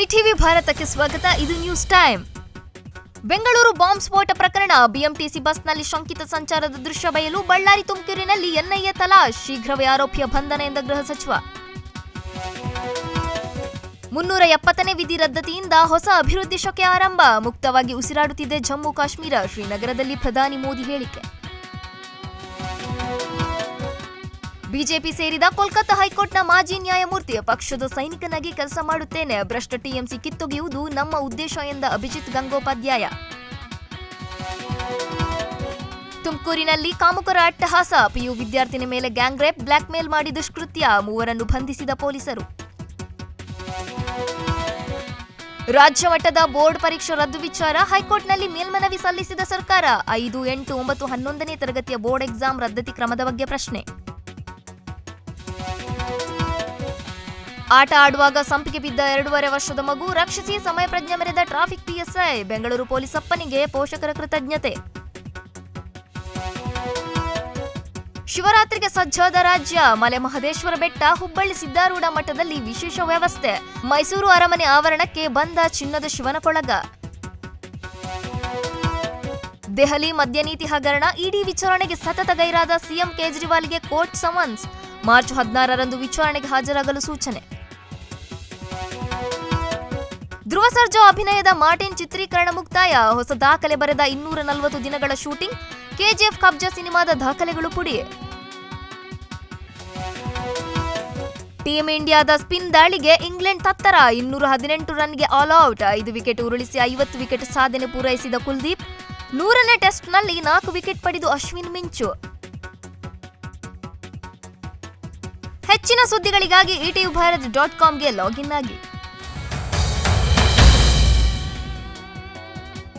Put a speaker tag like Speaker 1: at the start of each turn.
Speaker 1: ETV ಭಾರತಕ್ಕೆ ಸ್ವಾಗತ. ಇದು ನ್ಯೂಸ್ ಟೈಮ್. ಬೆಂಗಳೂರು ಬಾಂಬ್ ಸ್ಫೋಟ ಪ್ರಕರಣ. ಬಿಎಂಟಿಸಿ ಬಸ್ನಲ್ಲಿ ಶಂಕಿತ ಸಂಚಾರದ ದೃಶ್ಯ ಬಯಲು ಬಳ್ಳಾರಿ ತುಮಕೂರಿನಲ್ಲಿ ಎನ್ಐಎ ತಲಾಶ್ ಶೀಘ್ರವೇ ಆರೋಪಿಯ ಬಂಧನ ಎಂದ ಗೃಹ ಸಚಿವ. ಮುನ್ನೂರ ಎಪ್ಪತ್ತನೇ ವಿಧಿ ರದ್ದತಿಯಿಂದ ಹೊಸ ಅಭಿವೃದ್ಧಿ ಶಕೆ ಆರಂಭ. ಮುಕ್ತವಾಗಿ ಉಸಿರಾಡುತ್ತಿದೆ ಜಮ್ಮು ಕಾಶ್ಮೀರ ಶ್ರೀನಗರದಲ್ಲಿ ಪ್ರಧಾನಿ ಮೋದಿ ಹೇಳಿಕೆ. ಬಿಜೆಪಿ ಸೇರಿದ ಕೋಲ್ಕತ್ತಾ ಹೈಕೋರ್ಟ್ನ ಮಾಜಿ ನ್ಯಾಯಮೂರ್ತಿ ಪಕ್ಷದ ಸೈನಿಕನಾಗಿ ಕೆಲಸ ಮಾಡುತ್ತೇನೆ. ಭ್ರಷ್ಟ ಟಿಎಂಸಿ ಕಿತ್ತೊಗೆಯುವುದು ನಮ್ಮ ಉದ್ದೇಶ ಎಂದ ಅಭಿಜಿತ್ ಗಂಗೋಪಾಧ್ಯಾಯ. ತುಮಕೂರಿನಲ್ಲಿ ಕಾಮುಕರ ಅಟ್ಟಹಾಸ. ಪಿಯು ವಿದ್ಯಾರ್ಥಿನಿ ಮೇಲೆ ಗ್ಯಾಂಗ್ ರೇಪ್, ಬ್ಲಾಕ್ ಮೇಲ್ ಮಾಡಿ ದುಷ್ಕೃತ್ಯ. ಮೂವರನ್ನು ಬಂಧಿಸಿದ ಪೊಲೀಸರು. ರಾಜ್ಯ ಮಟ್ಟದ ಬೋರ್ಡ್ ಪರೀಕ್ಷೆ ರದ್ದು ವಿಚಾರ. ಹೈಕೋರ್ಟ್ನಲ್ಲಿ ಮೇಲ್ಮನವಿ ಸಲ್ಲಿಸಿದ ಸರ್ಕಾರ. ಐದು ಎಂಟು ಒಂಬತ್ತು ಹನ್ನೊಂದನೇ ತರಗತಿಯ ಬೋರ್ಡ್ ಎಕ್ಸಾಮ್ ರದ್ದತಿ ಕ್ರಮದ ಬಗ್ಗೆ ಪ್ರಶ್ನೆ. ಆಟ ಆಡುವಾಗ ಸಂಪಿಗೆ ಬಿದ್ದ ಎರಡೂವರೆ ವರ್ಷದ ಮಗು ರಕ್ಷಿಸಿ ಸಮಯ ಪ್ರಜ್ಞೆ ಮೆರೆದ ಟ್ರಾಫಿಕ್ ಪಿಎಸ್ಐ ಬೆಂಗಳೂರು ಪೊಲೀಸಪ್ಪನಿಗೆ ಪೋಷಕರ ಕೃತಜ್ಞತೆ. ಶಿವರಾತ್ರಿಗೆ ಸಜ್ಜಾದ ರಾಜ್ಯ ಮಲೆ ಮಹದೇಶ್ವರ ಬೆಟ್ಟ, ಹುಬ್ಬಳ್ಳಿ ಸಿದ್ದಾರೂಢ ಮಠದಲ್ಲಿ ವಿಶೇಷ ವ್ಯವಸ್ಥೆ. ಮೈಸೂರು ಅರಮನೆ ಆವರಣಕ್ಕೆ ಬಂದ ಚಿನ್ನದ ಶಿವನ ಕೊಳಗ. ದೆಹಲಿ ಮದ್ಯ ನೀತಿ ಹಗರಣ, ಇಡಿ ವಿಚಾರಣೆಗೆ ಸತತ ಗೈರಾದ ಸಿಎಂ ಕೇಜ್ರಿವಾಲ್ಗೆ ಕೋರ್ಟ್ ಸಮನ್ಸ್. ಮಾರ್ಚ್ ಹದಿನಾರರಂದು ವಿಚಾರಣೆಗೆ ಹಾಜರಾಗಲು ಸೂಚನೆ. ಧ್ರುವ ಸರ್ಜಾ ಅಭಿನಯದ ಮಾರ್ಟಿನ್ ಚಿತ್ರೀಕರಣ ಮುಕ್ತಾಯ. ಹೊಸ ದಾಖಲೆ ಬರೆದ ಇನ್ನೂರ ನಲವತ್ತು ದಿನಗಳ ಶೂಟಿಂಗ್. ಕೆಜಿಎಫ್ ಕಬ್ಜಾ ಸಿನಿಮಾದ ದಾಖಲೆಗಳು ಪುಡಿ. ಟೀಂ ಇಂಡಿಯಾದ ಸ್ಪಿನ್ ದಾಳಿಗೆ ಇಂಗ್ಲೆಂಡ್ ತತ್ತರ. ಇನ್ನೂರ ಹದಿನೆಂಟು ರನ್ಗೆ ಆಲ್ ಔಟ್. ಐದು ವಿಕೆಟ್ ಉರುಳಿಸಿ ಐವತ್ತು ವಿಕೆಟ್ ಸಾಧನೆ ಪೂರೈಸಿದ ಕುಲ್ದೀಪ್. ನೂರನೇ ಟೆಸ್ಟ್ನಲ್ಲಿ ನಾಲ್ಕು ವಿಕೆಟ್ ಪಡೆದು ಅಶ್ವಿನ್ ಮಿಂಚು. ಹೆಚ್ಚಿನ ಸುದ್ದಿಗಳಿಗಾಗಿ ಇಟಿವಿ ಭಾರತ್ ಡಾಟ್ ಕಾಮ್ಗೆ ಲಾಗಿನ್ ಆಗಿ.